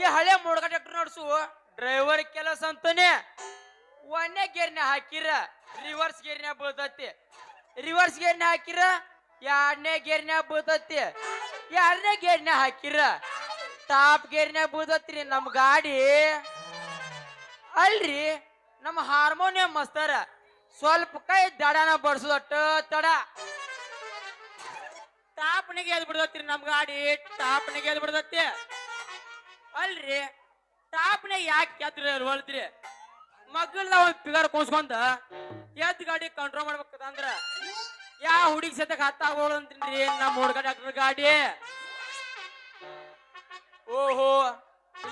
ಈ ಹಳೆ ಮೂಡಗ tractor notes. Driver ಕೆಲಸ ಅಂತಾನೆ. ಒಂದೇ ಗೇರ್ನ ಹಾಕಿರ ರಿವರ್ಸ್ ಗೇರ್ನ್ಯಾಗ ಬೀಳ್ತತಿ. ರಿವರ್ಸ್ ಗೇರ್ನ ಹಾಕಿರ, ಎರಡನೇ ಗೇರ್ನ ಬೀಳ್ತತಿ. ಎರಡನೇ ಗೇರ್ನ್ಯಾಗ ಹಾಕಿರ ಟಾಪ್ ಗೇರ್ನ್ಯಾಗ ಬೀಳ್ತತ್ರಿ ನಮ್ಮ ಗಾಡಿ. ಅಲ್ರಿ ನಮ್ಮ ಹಾರ್ಮೋನಿಯಂ ಮಸ್ತಾರ ಸ್ವಲ್ಪ ಕೈ ದಡನ ಬಡ್ಸೋದಟ್ಟ ತಡ. ಟಾಪ್ನಿಗೆ ಎದ್ ಬಿಡ್ತತ್ರಿ ನಮ್ ಗಾಡಿ ಟಾಪ್ನಿಗೆ ಎದ್ ಬಿಡ್ತತಿ. ಅಲ್ರಿ ಟಾಪ್ನ ಯಾಕೆ ಎದ್ರಿ ಮಗಳ ಒಂದ್ ಪಿಗರ್ ಕೂಸ್ಕೊಂಡ ಎದ್ ಗಾಡಿ ಕಂಟ್ರೋಲ್ ಮಾಡ್ಬೇಕಂದ್ರ ಯಾವ ಹುಡುಗಿ ಸತಕ್ ಹತ್ತಾಗೋಳು ಅಂತೀನ್ರಿ ನಮ್ಮ ಹುಡುಗ ಡಾಕ್ಟರ್ ಗಾಡಿ? ಓಹೋ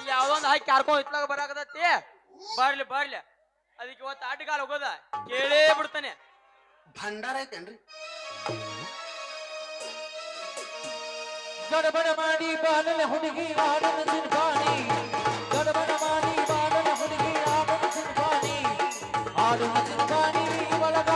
ಯಾವ್ದೊಂದು ಹಾಕಿ ಕರ್ಕೊಂಡ್ ಇತ್ಲಾಗ ಬರಾಕತತಿ ಬರ್ಲಿ ಬರ್ಲಿ. ಅದಕ್ಕೆ ಇವತ್ತು ಆಟಗಾಲ ಹೋಗೋದ ಕೇಳೇ ಬಿಡ್ತಾನೆ. ಭಂಡಾರ ಐತೇನ್ರಿ? ಗಡಬಡ ಮಾಡಿ ಬಾಲನ ಹುಡುಗಿ ಆಡನ ಸಿನ್ಫಾನಿ ಗಡಬಡ ಮಾಡಿ ಬಾಲನ ಹುಡುಗಿ ಆಡನ ಸಿನ್ಫಾನಿ ಆಡುನ ಸಿನ್ಫಾನಿ ಒಳಗ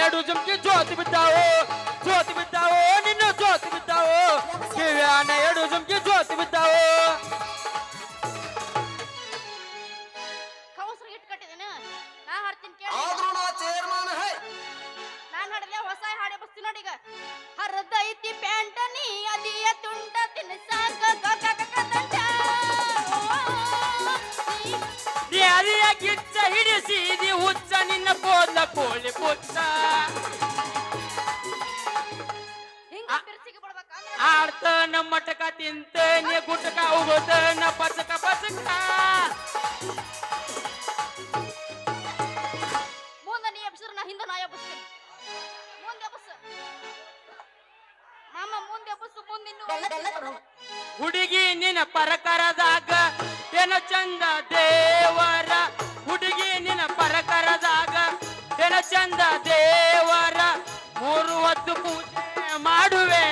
ಎರಡು ಜುಮ್ಕಿ ಜೋತ್ ಬಿದ್ದಾವೋ ಜೋತ್ ಬಿದ್ದಾವೋ ನಿನ್ನು ಜೋತ್ ಬಿದ್ದಾವೋ ಕಿವ್ಯಾನ ಎರಡು ಜುಮ್ಕಿ ಜೋತ್ ಬಿದ್ದಾವೋ. ಕೌನ್ಸ್ರಿಗೆ ಇಟ್ಟು ಕಟ್ಟಿದ್ದೇನೆ. ನಾ ಹಾಡ್ತೀನಿ ಕೇಳಿ. ಆದ್ರೂ ನಾ ಚೇರ್ಮನ್ ಹೈ. ನಾನ್ ಹಾಡಲೆ ಹೊಸ ಹಾಡೆ ಬಸ್ತೀನಿ ನೋಡಿ ಈಗ. ಹರದೈತಿ ಪ್ಯಾಂಟ ನೀ ಅದಿಯ ತುಂಡ ತಿನ್ಸಾಕ ಗಗಗಗದಂಡ. ರ್ಯಾಲಿಯ ಗಿಚ್ಚ ಹಿಡಿಸಿದಿ ಹುಚ್ಚ ನಿನ್ನ ಪೋದ ಕೋಳಿ ಪುಚ್ಚ ಹಿಂಗ ಬಿರ್ಸಿಗೆ ಬಿಡ್ಬೇಕಂದ್ರ ಆಡ್ತ ನಮ್ಮ ಮಟಕ ತಿಂತ ನೀ ಗುಟಕ ಉಗುತ ನ ಪಚಕ ಪಚಕ ಮುಂದೆ ನೀ ಎಬ್ಸಿದ್ರೆ ನಾ ಹಿಂದೆ ನಾ ಎಬ್ಬಿಸ್ತೀನಿ ಮುಂದೆ ಎಬ್ಬಸ್ ಮಾಮ ಮುಂದೆ ಎಬ್ಬಸು ಮುಂದೆ ಇನ್ನು ಹುಡುಗಿ ನಿನ್ನ ಪರಕರದಾಗ ಏನ ಚಂದ ದೇವರ. ಹುಡುಗಿ ನಿನ್ನ ಪರಕರದಾಗ ಏನ ಚಂದ ದೇವರ ಮೂರು ಹೊತ್ತು ಪೂಜೆ ಮಾಡುವೆ.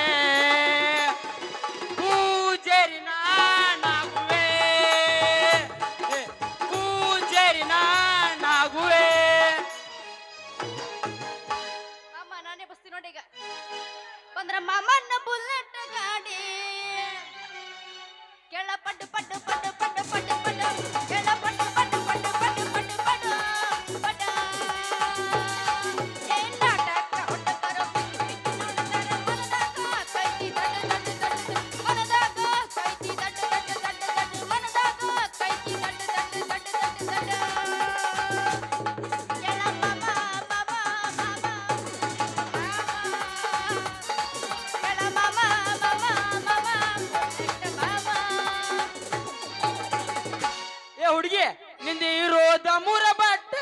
ಪೂಜೆರಿ ನಾನಾಗುವೆ. ಏ, ಪೂಜೆರಿ ನಾನಾಗುವೆ. ಮಾಮ ನಾನೇ ಬಸ್ತೀನಿ ನೋಡಿ ಈಗ. ಬಂದ್ರ ಮಾಮನ್ನ ಬುಲೆಟ್ ಗಾಡಿ. ಕೆಳ ಪಡ್ಡು ಪಡ್ಡು ಪಡ್ಡು ಪಡ್ಡು ಪಡ್ಡು ಪಡ್ಡು. ಕೆಳ ನಿಂದ ಇರೋದ ಮೂರ ಬಟ್ಟ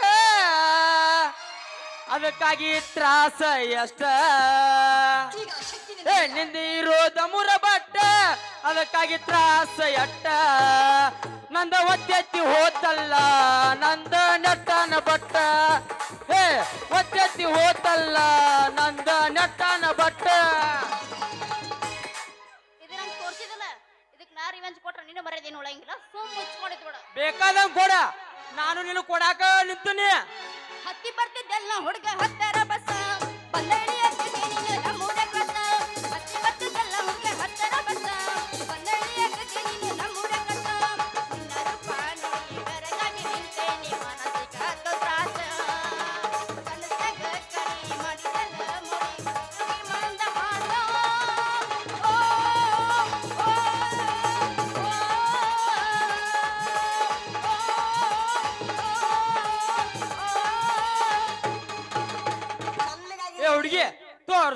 ಅದಕ್ಕಾಗಿ ತ್ರಾಸ ಎಷ್ಟ. ನಿಂದೆ ಶಕ್ತಿ ಏ ನಿಂದ ಇರೋದ ಮೂರ ಬಟ್ಟ ಅದಕ್ಕಾಗಿ ತ್ರಾಸ ಎಟ್ಟ ನಂದ ಒತ್ತೆತ್ತಿ ಹೋತಲ್ಲ ನಂದ ನಟ್ಟನ ಬಟ್ಟ. ಏ ಒತ್ತೆತ್ತಿ ಹೋತಲ್ಲ ನಂದ ನಟ್ಟನ ಬಟ್ಟ. ಬೇಕಾದ ಬೇಕಾದಂಗ್ ಕೊಡ. ನಾನು ನಿನ್ನ ಕೊಡಾಕ ನಿಂತೀನಿ. ಹತ್ತಿ ಬರ್ತಿದ್ದೆಲ್ಲ ಹುಡುಗ ಹತ್ತರ ಬಸ ಬಂದಳಿ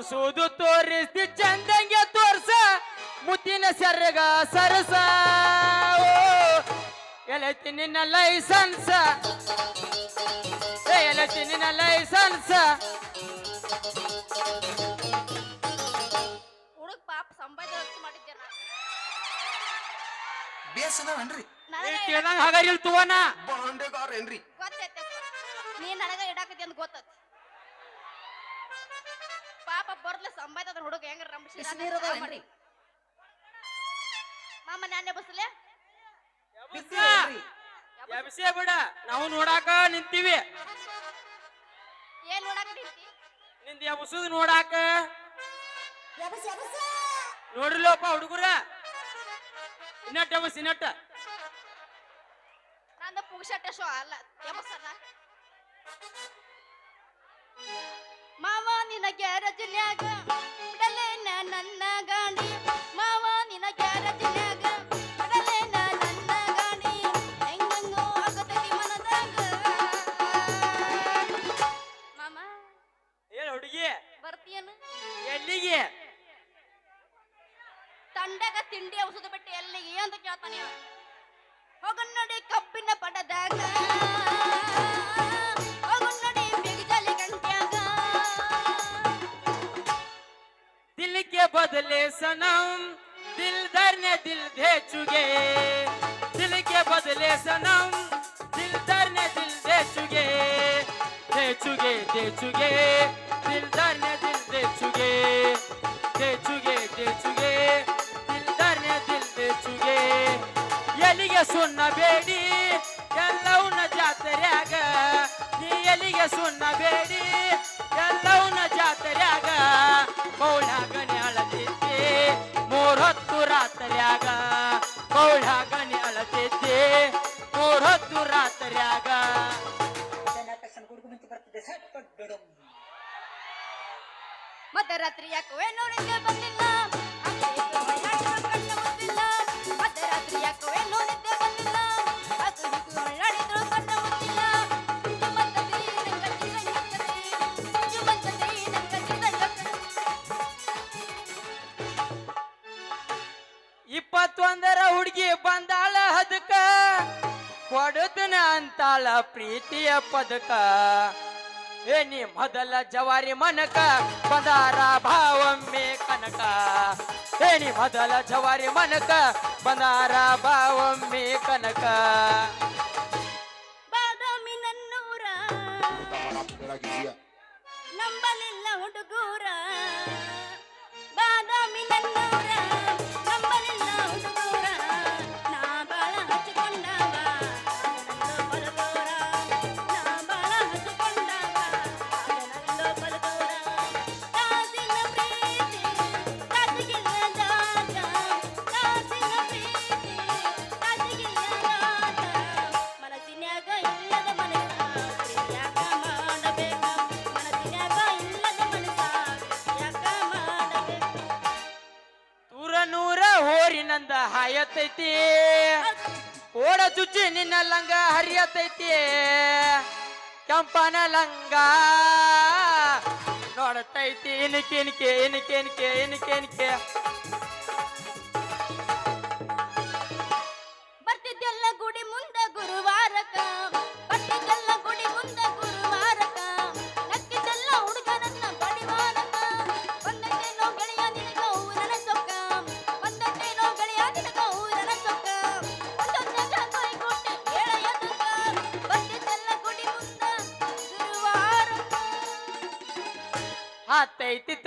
ತೋರ್ಸುದು ತೋರಿಸ್ತಿ ಚಂದಂಗೆ ತೋರ್ಸ. ಮುತ್ತಿನ ಸೆರಗ ಸರಸ. ಓ ಎಲೈತಿ ನಿನ್ನ ಲೈಸನ್ಸ. ಎಲತಿ ನಿನ್ನ ಲೈಸನ್ಸ. ಹುಡುಗ ಪಾಪ ಸಂಪಾದನೆ ಹೆಚ್ಚು ಮಾಡಿದ್ದೆ ನಾ ಬೇಸ್ ಅದಾವನ್ರಿ ನನಗೆ ಕೇಳಂಗ ಹಾಗಾರಿಲ್ ತುವನ. ಬಾಂಡೆಗಾರ ಪಾಪ ಸಂಬಾಯ್ತ ಸಂಬಾಯ್ತದ ಹುಡುಗ ಹೆಂಗ ರಂಬಿಸಿ? ಮಾಮ ನಾನೇ ಬಸ್ಲೆ ಎಬ್ಸೇ ಬಿಡ ನಾವು ನೋಡಾಕ ನಿಂತೀವಿ. ಏನ್ ನೋಡಾಕ ನಿಂತಿ? ನಿಂದ ಎಬ್ಸುದ್ ನೋಡಾಕ? ಯಬಸ್ ಯಬಸ್ ನೋಡ್ರಿಲ್ಲಪ್ಪ ಹುಡುಗರ? ಇನ್ನಟ್ ಎಬಸ್ ಇನ್ನಟ್ಟ ನಂದ ಪುಗ್ಸಟ್ಟೆ ಶೋ ಅಲ್ಲ ಯಮಸನ ಮಾವ ನಿನ ಗ್ಯಾರಜ್ನ್ಯಾಗ ಬಿಡಲೇನ ನನ್ನ ಗಾಡಿ. ಮಾವ ನಿನ ಗ್ಯಾರಜ್ನ್ಯಾಗ ಬಿಡಲೇನ ನನ್ನ ಗಾಡಿ. ಹೆಂಗಂಗೋ ಆಗತೈತಿ ಮನದಾಗ. ಮಾಮ ಏನ್ ಹುಡುಗಿ? ಬರ್ತೀಯನು? ಎಲ್ಲಿಗೆ? ತಂಡಗ ತಿಂಡಿ ಔಷಧ ಬಿಟ್ಟು ಎಲ್ಲಿಗೆ ಅಂತ ಕೇಳ್ತಾನೆ. ಹೋಗನ್ನಡಿ ಕಬ್ಬಿನ ಪಡದಾಗ. बदले सनम दिल धरने दिल दे चुके दिल के बदले सनम दिल धरने दिल दे चुके दे चुके दे चुके दिल धरने दिल दे चुके दे चुके दे चुके दिल धरने दिल दे चुके ಎಲ್ಲಿಗೆ ಸುಣ್ಣ ಬೇಡಿ ಎಲ್ಲವನ್ನ ಜಾತ್ರೆಯಾಗ ನೀ ಎಲ್ಲಿಗೆ ಸುಣ್ಣ ಬೇಡಿ ಎಲ್ಲವನ್ನ ಜಾತ್ರೆಯಾಗ ಮೌಳ್ಯಾಗನೆ ಅಳತಿದ್ದೆ ते मोरतू रातल्या गा कवळ्या गाणी आलते ते मोरतू रातल्या गा मध्यरात्री एक वेळ नोडीचे मध्यरात्री एक वेळ नोडीचे ಇಪ್ಪತ್ತೊಂದರ ಹುಡುಗಿ ಬಂದಾಳ ಹದಕ ಕೊಡುತ್ತನ ಅಂತಾಳ ಪ್ರೀತಿಯ ಪದಕ ಏ ನೀ ಮೊದಲ ಜವಾರಿ ಮನಕ ಬಂದಾರ ಭಾವಮ್ಮೆ ಕನಕ ಏ ನೀ ಮೊದಲ ಜವಾರಿ ಮನಕ ಬಂದಾರ ಭಾವಮ್ಮೆ ಕನಕ ಬಾದಾಮಿ ನನ್ನೂರ ನಂಬಲಿಲ್ಲ ಹುಡುಗೂರ ಬಾದಾಮಿ ಚುಚ್ಚಿ ನಿನ್ನ ಲಂಗ ಹರಿಯತೈತಿ. ಕೆಂಪನ ಲಂಗ ನೋಡತೈತಿ. ಇನ್ಕೆ ಇನ್ಕೆ ಇನ್ಕೆ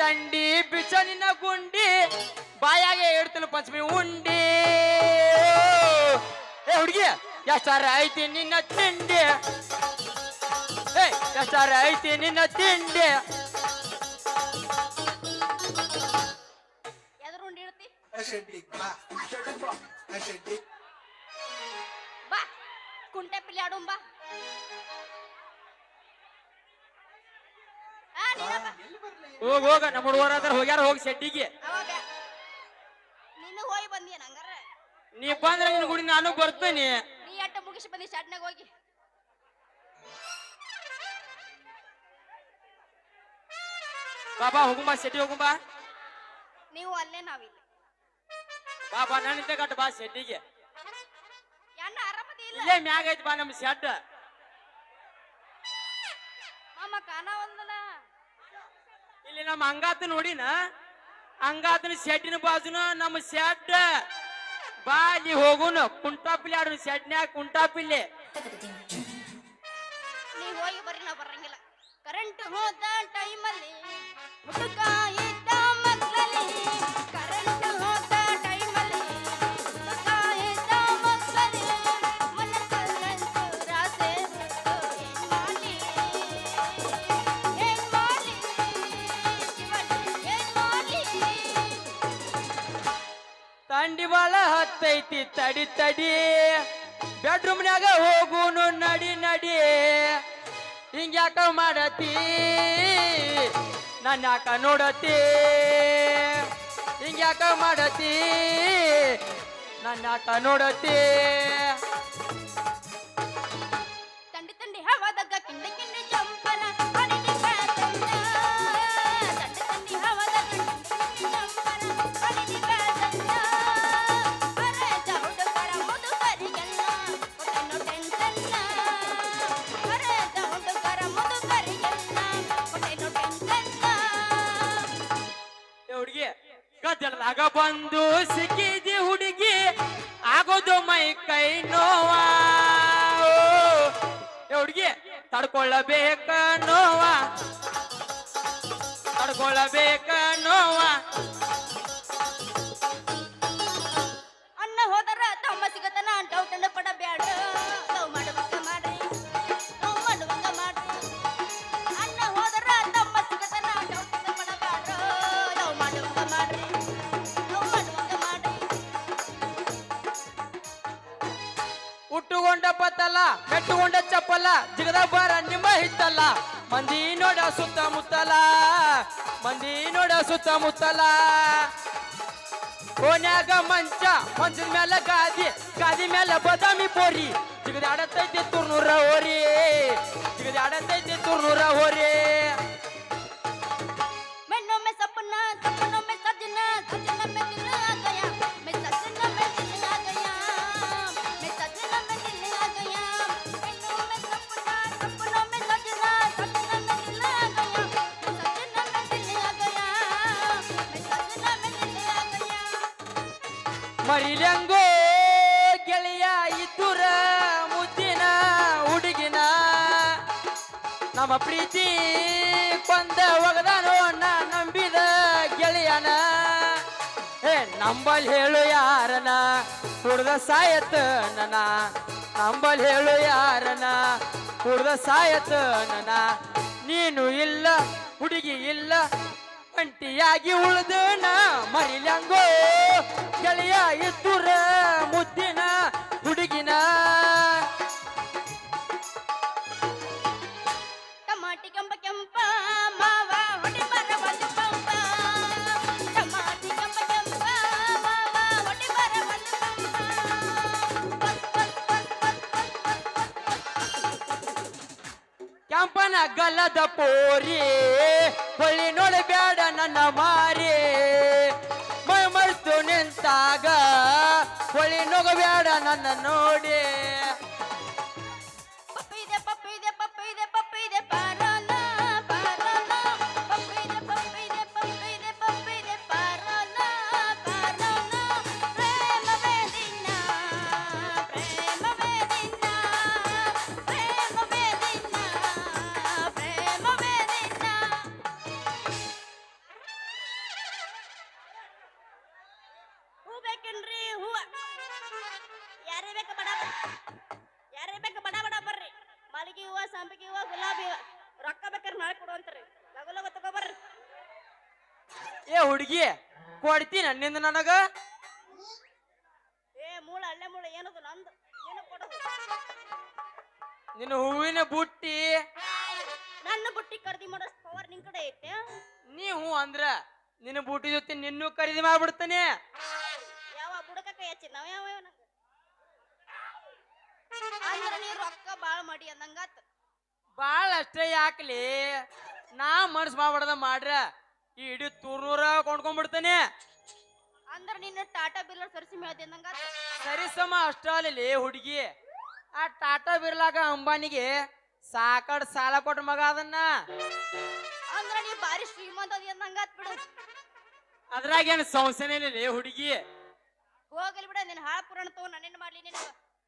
ತಂಡಿ ನಿನ್ನ ಗುಂಡಿ ಬಾಯಾಗೆ ಹೇಳ್ತಿಲ್ಲ ಪಂಚಮಿ ಉಂಡಿ. ಏ ಹುಡುಗಿ ಎಷ್ಟಾರ ಐತಿ ನಿನ್ನ ತಿಂಡಿ? ಏ ಎಷ್ಟಾರ ಐತಿ ನಿನ್ನ ತಿಂಡಿ? ಎದ್ರ ಉಂಡಿ ಇಡ್ತಿ? ಬಾ. ಕುಂಟೆ ಬಾ. ಶೆಡ್ಡಿ ಬಾ. ಕುಂಟೆ ಪಿಲ್ಲಿ ಆಡೋಣ ಬಾ ಆ, ನೀನಪ್ಪ. ಹೋಗ ಹೋಗ ನಮ್ಮ ಹುಡುಗರ ಅದ್ರ ಹೋಗ್ಯಾರ ಹೋಗಿ ಶೆಡ್ಡಿಗೆ ನೀನು ಹೋಗಿ ಬಂದಿಯ ಹಂಗಾರ? ನೀ ಬಂದ್ರೆ ನಿನ್ನ ಗುಡಿ ನಾನು ಬರ್ತೇನೆ. ನೀ ಅಟ್ಟ ಮುಗಿಸಿ ಬಂದಿ ಶಾಟ್ನಾಗ ಹೋಗಿ. ಬಾಬಾ ಹೋಗುಂಬಾ ಶೆಟ್ಟಿ ಹೋಗುಂಬಾ ನೀವು ಅಲ್ಲೇ ನಾವಿಲ್ಲ. ಬಾಬಾ ನನ್ನಿಂದ ಗಟ್ಟ ಬಾ ಶೆಟ್ಟಿಗೆ. ಯಾನ ಆರಾಮದಿ ಇಲ್ಲ. ಇಲ್ಲೇ ಮ್ಯಾಗ ಐತಿ ಬಾ ನಮ್ ಶೆಡ್ ಮಾಮ ಕಾಣ ಒಂದಲ್ಲ. ಇಲ್ಲಿ ನಮ್ಮ ಅಂಗಾತ ನೋಡಿನ? ಅಂಗಾತನ ಶೆಡ್ಡಿನ ಬಾಜುನ ನಮ್ಮ ಶೆಡ್. ಬಾ ಅಲ್ಲಿ ಹೋಗುನು. ಕುಂಟಾಪಿಲ್ಲಿ ಆಡು ಶೆಡ್ನ್ಯಾಗ ಕುಂಟಾಪಿಲ್ಲಿ ನೀವ್ ಹೋಗಿ ಬರ್ರಿ, ನಾವು ಬರಂಗಿಲ್ಲ. ಕರೆಂಟ್ ಹೋದ ಟೈಮಲ್ಲಿ ಹುಡುಗ ತಡಿ ತಡಿ. ಬೆಡ್ರೂಮ್ನಾಗ ಹೋಗುನು ನಡಿ ನಡಿ. ಹಿಂಗ್ಯಾಕ ಮಾಡತಿ? ನನ್ನ ಯಾಕ ನೋಡತಿ? ಹಿಂಗ್ಯಾಕ ಮಾಡತಿ? ನನ್ನ ಯಾಕ ನೋಡತಿ? ಗದ್ದಲದಾಗ ಬಂದು ಸಿಕ್ಕಿದಿ ಹುಡುಗಿ ಆಗೋದು ಮೈ ಕೈ ನೋವಾ. ಹುಡುಗಿ ತಡ್ಕೊಳ್ಳಬೇಕ ನೋವಾ. ತಡ್ಕೊಳ್ಳಬೇಕ ನೋವ. ಪತ್ತಲ್ಲ ಮೆಟ್ಟುಕೊಂಡ ಚಪ್ಪಲ್ಲ ಜಿಗದ ಬಾರ ನಿಮ್ಮ ಹಿತ್ತಲ್ಲ ಮಂದಿ ನೋಡ ಸುತ್ತಮುತ್ತಲ ಮಂದಿ ನೋಡ ಸುತ್ತಮುತ್ತಲ ಕೋನ್ಯಾಗ ಮಂಚ ಮಂಚದ ಮೇಲೆ ಗಾದಿ ಗಾದಿ ಮೇಲೆ ಬದಾಮಿ ಪೋರಿ ಜಿಗದಾಡತೈತಿ ತುರ್ನೂರ ಹೋರಿ ಜಿಗದಾಡತೈತಿ ತುರ್ನೂರ ಹೋರಿ ನಮ್ಮ ಪ್ರೀತಿ ಕೊಂದ ಒಗದಾನೋ ನಾ ನಂಬಿದ ಗೆಳೆಯನ. ಏ, ನಂಬಲ್ ಹೇಳು ಯಾರನ? ಕುಡ್ದ ಸಾಯತ ನನ ನಂಬಲ್ ಹೇಳು ಯಾರನ? ಕುಡ್ದ ಸಾಯತ್ ನನ ನೀನು ಇಲ್ಲ, ಹುಡುಗಿ ಇಲ್ಲ, ಒಂಟಿಯಾಗಿ ಉಳ್ದನ. ಮರಿಲಂಗೋ ಗೆಳೆಯ ಇದ್ದುರ ಮುದ್ದಿನ ಗಲ್ಲದ ಪೋರಿ ಹೊಳ್ಳಿ ನೋಡಿ ಬೇಡ ನನ್ನ ಮಾರಿ. ಮೈ ಮರ್ತು ನಿಂತಾಗ ಹೊಳ್ಳಿ ನೋಗಬೇಡ ನನ್ನ ನೋಡಿ. ಹುಡುಗಿ ಕೊಡ್ತೀನ ನನ್ನಿಂದ ನನಗ. ಏ ಮೂಳ ಅಲ್ಲೇ ಮೂಳ ಏನದು ನಂದು? ಏನು ಕೊಡೋದು? ನಿನ್ನ ಹೂವಿನ ಬುಟ್ಟಿ. ನನ್ನ ಬುಟ್ಟಿ ಖರೀದಿ ಮಾಡೋ ಪವರ್ ನಿನ್ ಕಡೆ ಐತೆ? ನೀ ಹೂ ಅಂದ್ರ ನಿನ್ನ ಬುಟ್ಟಿ ಜೊತೆ ನಿನ್ನೂ ಖರೀದಿ ಮಾಡ್ಬಿಡ್ತಾನೆ. ಯಾವ ಬುಡಕ ಕೈ ಹಚ್ಚಿ? ನಾವ್ ಯಾವ ಯಾವ ನಂಗೆ? ಅಂದ್ರ ನೀ ರೊಕ್ಕ ಬಾಳ ಮಾಡಿ ಅಂದಂಗಾತ. ಬಾಳ ಅಷ್ಟೇ ಯಾಕಲಿ? ನಾ ಮನ್ಸ್ ಮಾಡ್ಬಾರ್ದ ಮಾಡ್ರ. ಈ ಇಡೀ ತೂರ್ನೂರ ಕೊಂಡ್ಕೊಂಡ್ಬಿಡ್ತೇನೆ. ಅಂದ್ರೆ ನಿನ್ನ ಟಾಟಾ ಬಿಲ್ಲರ್ ಸರಿಸಿ ಸರಿ ಸಮ ಅಷ್ಟಾಲಿ ಹುಡುಗಿ. ಆ ಟಾಟಾ ಬಿರ್ಲಾಗ ಅಂಬಾನಿಗೆ ಸಾಕಡ್ ಸಾಲ ಕೊಟ್ಟ ಮಗ ಅದನ್ನ. ಅಂದ್ರೆ ನೀ ಬಾರಿ ಶ್ರೀಮಂತ ಅದಿ ಅಂದಂಗ ಬಿಡು. ಅದ್ರಾಗ ಅದ್ರಾಗೇನು ಸಂಸನೇನಿಲ್ಲ ಹುಡುಗಿ. ಹೋಗಲಿ ಬಿಡ ನಿನ್ ಹಾಳ ಪುರಾಣ ತಗೋ ನಾನೇನ್ ಮಾಡ್ಲಿ ನಿನ್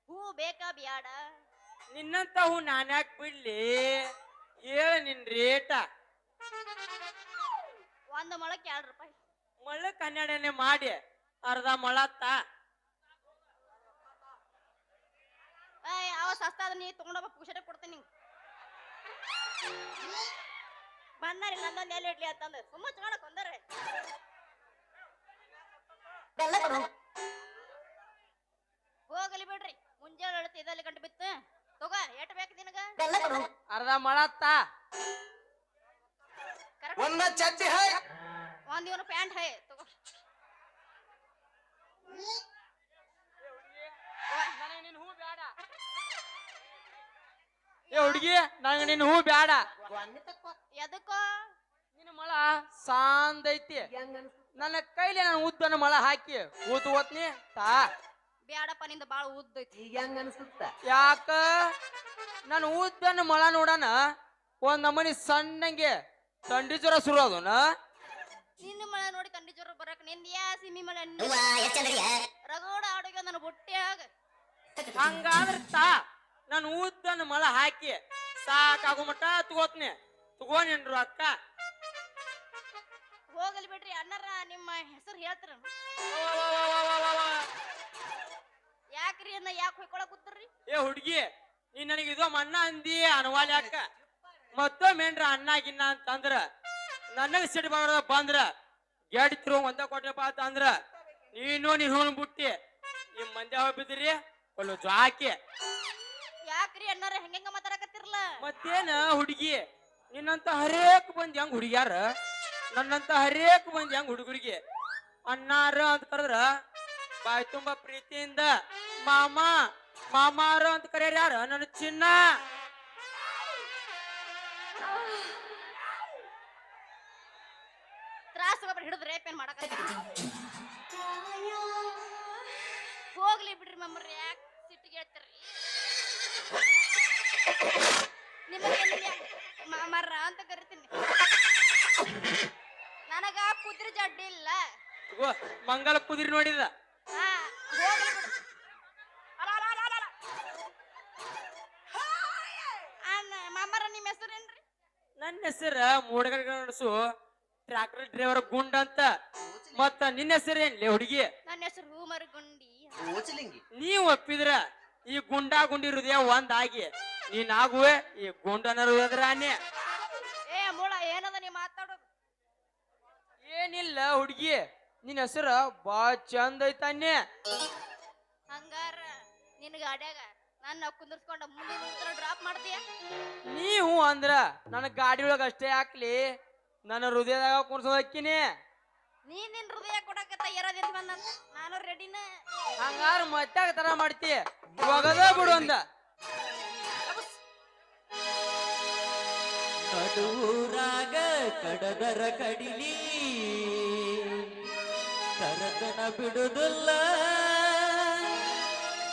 ಹೂ ಬೇಕಾ ಬ್ಯಾಡ. ನಿನ್ನಂತ ಹೂ ನಾನ್ಯಾಕ್ ಬಿಡ್ಲಿ? ಹೇಳ ನಿನ್ ರೇಟ ಒಂದ್ ಮೊಳಕ್ಕೆ ಎರಡು ರೂಪಾಯಿ. ಮೊಳಕ್ ಕನ್ನಡನೆ ಮಾಡಿ. ಅರ್ಧ ಮೊಳತ್ತ ಯಾವ ಅವ ಸಸ್ತ ಅದ ನೀ ತಗೊಂಡೋಗ ಪುಕ್ಷಟೆ ಕೊಡ್ತೀನಿ ನಿಂಗ್. ಬಂದಾರಿ ನಂದೊಂದು ಎಲ್ಲಿ ಇಡ್ಲಿ ಅಂತಂದ. ಸುಮ್ಮ ಚಗಾಡಕ್ ಒಂದರೆ ಹೋಗಲಿ ಬಿಡ್ರಿ ಮುಂಜಾನೆ ಹೇಳ್ತಿ ಇದಲ್ಲಿ ಗಂಟು ಬಿತ್ತು. ತಗೋ ಎಟ್ ಬೇಕು ನಿನಗ? ಅರ್ಧ ಮೊಳತ್ತ ಒಂದ ಚಡ್ಡಿ ಹೈ. ಒಂದ್ ಇವನು ಪ್ಯಾಂಟ್ ಹೈ ತಗೋ. ನನಗೆ ನಿನ್ ಹೂ ಬೇಡ ಏ ಹುಡುಗಿ ನಂಗ ನಿನ್ ಹೂ ಬೇಡ ಎದಕ್ಕೋ? ನಿನ್ನ ಮಳ ಸಾಂದ್ ಐತಿ ನನ್ನ ಕೈಲಿ ನಾನು ಉದ್ದನ ಮಳ ಹಾಕಿ ಊತ್ ಓದ್ನಿ ತಾ. ಬ್ಯಾಡಪ್ಪ ನಿಂದ ಬಾಳ ಹೆಂಗ ಅನಿಸುತ್ತೆ? ಯಾಕ? ನಾನು ಉದ್ದನ ಮಳ ನೋಡಣ ಒಂದ್ ನಮನಿ ಸಣ್ಣಂಗೆ ತಂಡಿ ಜ್ವರ ಶುರು ಅದನ ನಿನ್ನ ಮಳೆ ನೋಡಿ ತಂಡಿ ಜ್ವರ ಬರಕ್ನಿಂದ ಯಾ ಸಿಮಿ ಮಳೆ ರಗೋಡ ಆಡೋಗ ನನ್ನ ಬುಟ್ಟಿಯಾಗ ಹಂಗಾದ್ರ ತಾ ನಾನು ಉದ್ದನ ಮಳ ಹಾಕಿ ಸಾಕಾಗೋ ಮಟ್ಟ ತಗೋತ್ನಿ. ತಗೋನಿನ್ರು ಅಕ್ಕ. ಹೋಗಲಿ ಬಿಡ್ರಿ ಅಣ್ಣರ ನಿಮ್ಮ ಹೆಸರು ಹೇಳ್ತಾರ? ಯಾಕ್ರಿ ಅನ್ನ ಯಾಕೆ ಹೊಯ್ಕೊಳಕ್ ಕೂತ್ರಿ? ಏ ಹುಡ್ಗಿ ನೀ ನನಗೆ ಇದು ಮಣ್ಣ ಅಂದಿ ಅನವಾಲಿ ಅಕ್ಕ. ಮತ್ತೊಮ್ಮೇನ್ರ ಮೇಂದ್ರ ಗಿನ್ನ ಅಂತಂದ್ರ ನನಗ ಸಿಟ್ಟು ಬರೋದ ಬಂದ್ರ ಗೆಡ್ತಿರು ಒಂದ ಕೊಟ್ಟಪ್ಪ ಅಂತಂದ್ರ ನೀನು ನೀನ್ ಹೋಗ್ ಬಿಟ್ಟಿ ನಿಮ್ ಮಂದಿ ಹೋಗ್ಬಿದ್ರಿ ಒಳ್ಳೆ ಜಾಕಿ ಯಾಕ್ರಿ ಅಣ್ಣಾರ ಹೆಂಗ ಮಾತಾಡಕತ್ತಿರ್ಲ? ಮತ್ತೇನ ಹುಡುಗಿ ನಿನ್ನಂತ ಹರೇಕ್ ಬಂದ್ ಹೆಂಗ್ ಹುಡುಗ್ಯಾರ? ನನ್ನಂತ ಹರೇಕ್ ಬಂದ್ ಹೆಂಗ್ ಹುಡುಗರಿಗೆ? ಅಣ್ಣಾರ ಅಂತ ಕರೆದ್ರ ಬಾಯ್ ತುಂಬಾ ಪ್ರೀತಿಯಿಂದ ಮಾಮ ಮಾಮಾರ ಅಂತ ಕರೆಯಾರ ಯಾರ? ನನ್ನ ಚಿನ್ನ. ಹಿಡಿದು ರೇಪ್ ಏನ್ ಮಾಡಕ ಹೋಗ್ಲಿ ಬಿಡ್ರಿ ಮಮ್ಮರ್ ಯಾಕೆ ಸಿಟ್ಟಿಗೆ ಹೇಳ್ತೀರಿ? ನಿಮಗೆ ಮಾಮರ ಅಂತ ಕರಿತೀನಿ. ನನಗ ಕುದ್ರಿ ಜಡ್ಡಿ ಇಲ್ಲ. ಮಂಗಲ ಕುದ್ರಿ ನೋಡಿದ ನನ್ನ ಹೆಸರ ಮೂಡಗಣಸು ಟ್ರ್ಯಾಕ್ಟರ್ ಡ್ರೈವರ್ ಗುಂಡ ಅಂತ. ಮತ್ತ ನಿನ್ನ ಹೆಸರು ಹೆಸರೇನ್ಲಿ ಹುಡುಗಿ? ನನ್ನ ಹೆಸರು ರೂಮರ್ ಗುಂಡಿ. ಓಚಲಿಂಗಿ ನೀವ್ ಒಪ್ಪಿದ್ರ ಈ ಗುಂಡಾ ಗುಂಡಿ ಹೃದಯ ಒಂದಾಗಿ. ನೀನಾಗುವೆ ಈ ಗುಂಡನ ಹೃದಯರಾನೆ ಏ ಮೂಳ ಏನದ ನೀ ಮಾತಾಡೋದು? ಏನಿಲ್ಲ ಹುಡುಗಿ ನಿನ್ನ ಹೆಸರು ಬಾ ಚಂದ ಐತಾನೆ ಹಂಗಾರ ನಿನ್ನ ಅಡ್ಯಾಗ ನನ್ನ ಕುಂದರ್ಸ್ಕೊಂಡ ಮುಂದೆ ಡ್ರಾಪ್ ಮಾಡ್ತೀಯ? ನೀವು ಅಂದ್ರ ನನ್ನ ಗಾಡಿ ಒಳಗ ಅಷ್ಟೇ ಹಾಕ್ಲಿ. ನನ್ನ ಹೃದಯದಾಗ ಕುಣಿಸೋದಕ್ಕಿನಿ ನೀ ನಿನ್ ಹೃದಯ ಕೊಡಕ ತಯಾರಾದಿತ್ತು ಬಂದ? ನಾನು ರೆಡಿನ ಹಂಗಾರ ಮತ್ತೆ ತರ ಮಾಡ್ತಿ? ಒಗದ ಬಿಡು ಅಂದ. ಕಡೂರಾಗ ಕಡದರ ಕಡಿಲಿ ಕರತನ ಬಿಡುದಿಲ್ಲ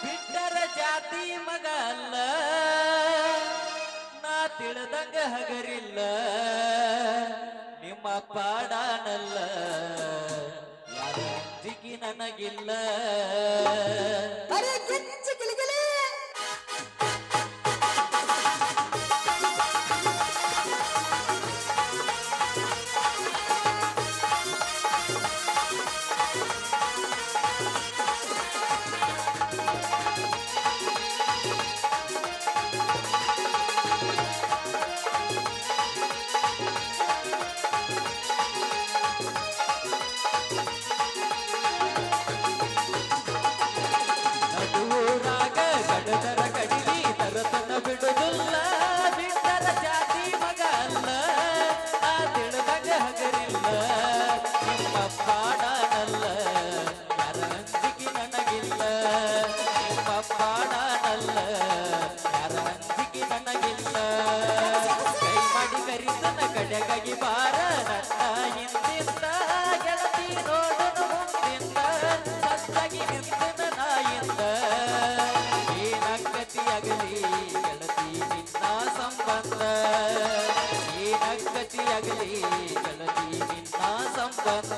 ಬಿಟ್ಟರ ಜಾತಿ ಮಗ ಅಲ್ಲ ನಾ ತಿಳಿದಂಗ ಹಗರಿಲ್ಲ. ನಿಮ್ಮ ಪಾಡಾನಲ್ಲ. ಯಾರ ಜಿಗಿ ನನಗಿಲ್ಲ. Thank you.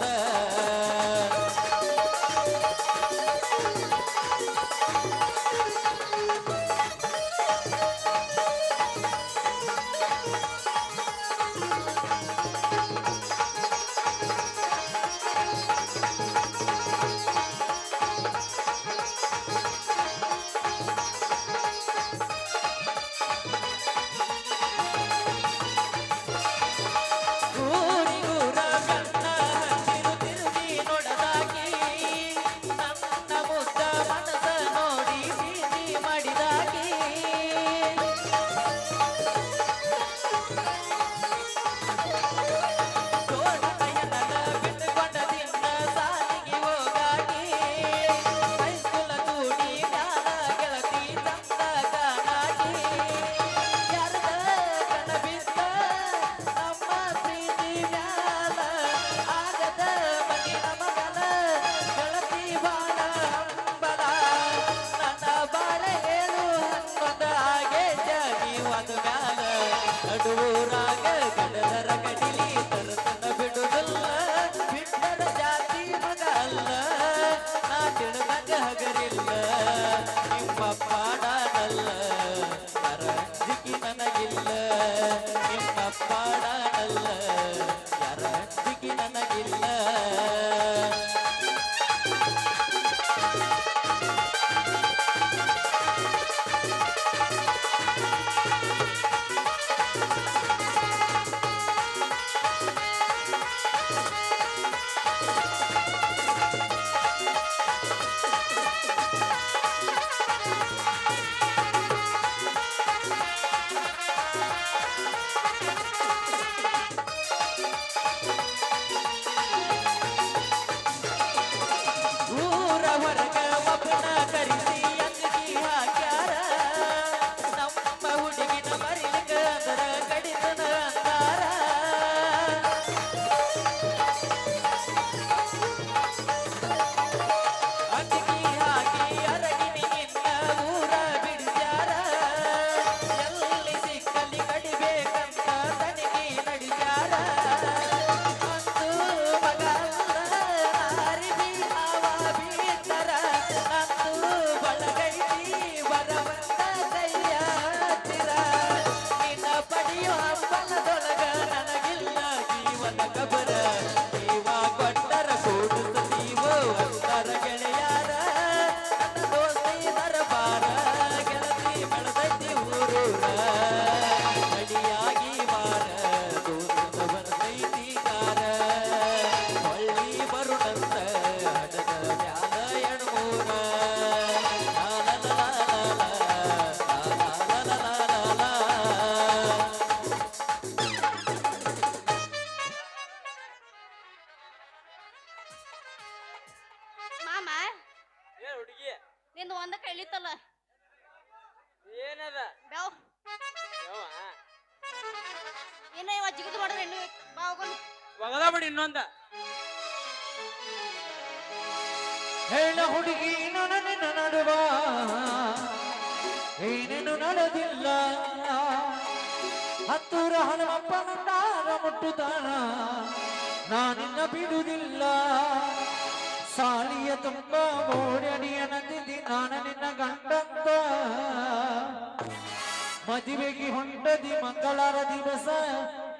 ಮದುವೆಗೆ ಹೊಂಟದಿ ಮಂಗಳಾರ ದಿವಸ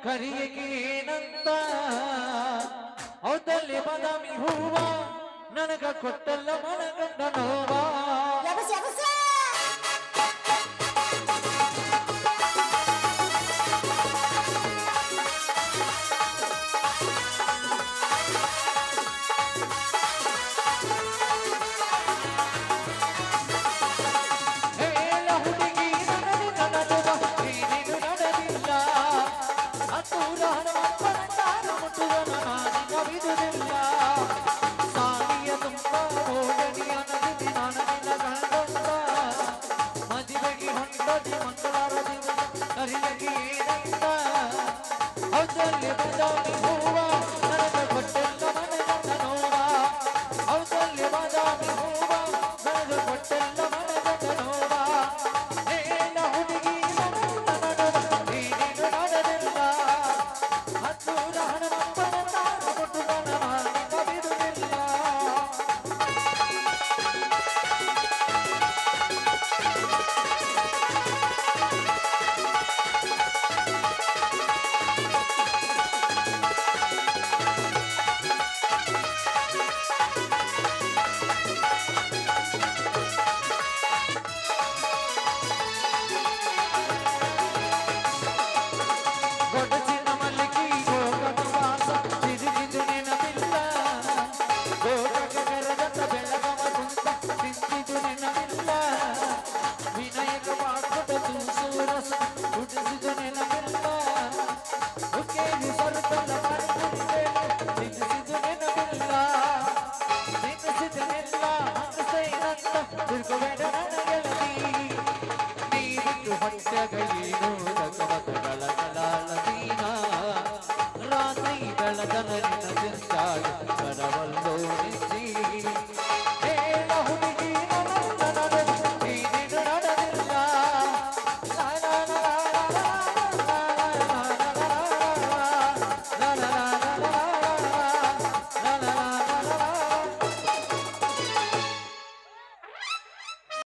ಕರಿಯಕ್ಕೆ ಏನಂತ? ಹೌದಲ್ಲಿ ಬದಾಮಿ ಹೂವ ನನಗ ಕೊಟ್ಟಲ್ಲ ಮನಗಂಡ ನೋವಾ. ಹರಿದ ಕೀರಂತ ಹೌದಲ್ಲಿ ಬದಲಿ ಹೂವ